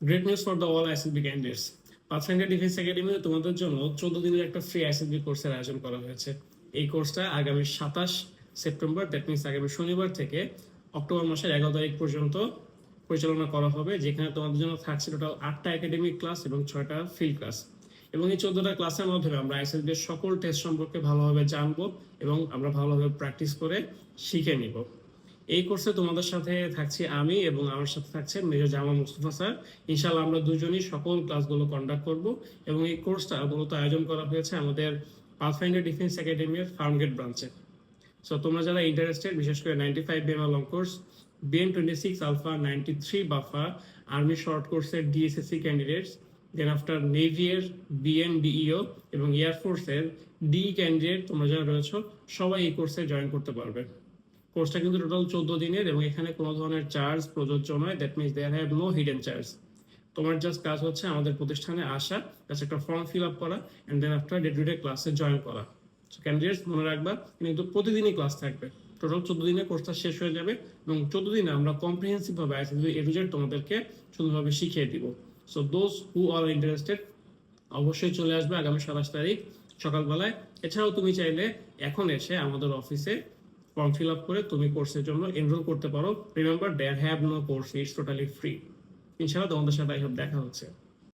Great news for the all ISSB candidates Pathfinder defence একাডেমিতে তোমাদের জন্য চোদ্দ দিনের একটা ফ্রি আইসিবি কোর্সের আয়োজন করা হয়েছে। এই কোর্সটা আগামী সাতাশ সেপ্টেম্বর দ্যাট মিনস আগামী শনিবার থেকে অক্টোবর মাসের এগারো তারিখ পর্যন্ত পরিচালনা করা হবে, যেখানে তোমাদের জন্য থাকছে টোটাল আটটা একাডেমিক ক্লাস এবং ছয়টা ফিল্ড ক্লাস এবং এই চোদ্দটা ক্লাসের মাধ্যমে আমরা আইসিবি সকল টেস্ট সম্পর্কে ভালোভাবে জানব এবং আমরা ভালোভাবে প্র্যাকটিস করে শিখে নিব। এই কোর্সে তোমাদের সাথে থাকছি আমি এবং আমার সাথে থাকছে মেজর জামা মুস্তফা স্যার। ইনশাল্লাহ আমরা দুজনই সকল ক্লাসগুলো কন্ডাক্ট করব এবং এই কোর্সটা মূলত আয়োজন করা হয়েছে আমাদের পাথফাইন্ডার ডিফেন্স একাডেমির ফার্মগেট ব্রাঞ্চে সো তোমরা যারা ইন্টারেস্টেড বিশেষ করে ninety five BM long course BN twenty six alpha ninety three BAFA army short কোর্সের ডিএসএসসি ক্যান্ডিডেটস দেন আফটার নেভিয়ের বিএন ডিইও এবং এয়ারফোর্সের ডি ক্যান্ডিডেট তোমরা যারা রয়েছো, সবাই এই কোর্সে জয়েন করতে পারবে। কোর্সটা কিন্তু টোটাল চোদ্দ দিনের এবং এখানে কোনো ধরনের চার্জ প্রযোজ্য নয়। That means there have no hidden charge তোমার জাস্ট কাজ হচ্ছে আমাদের প্রতিষ্ঠানে আসা জাস্ট একটা ফর্ম ফিল আপ করা and then after day to day ক্লাসে জয়েন করা। ক্যান্ডিডেটস মনে রাখবা কিন্তু প্রতিদিনই ক্লাস থাকবে। টোটাল চোদ্দ দিনে কোর্সটা শেষ হয়ে যাবে এবং চোদ্দ দিনে আমরা কম্প্রিহেন্সিভ ভাবে আইসিডি এডুজেড তোমাদেরকে সুন্দরভাবে শিখিয়ে দিব। So those who are interested অবশ্যই চলে আসবে আগামী সাতাশ তারিখ সকালবেলায়। এছাড়াও তুমি চাইলে এখন এসে আমাদের অফিসে ফর্ম ফিল আপ করে তুমি কোর্সের জন্য এনরোল করতে পারো। Remember there have no course it's totally free ইনশাআল্লাহ তোমাদের সাথে দেখা হচ্ছে।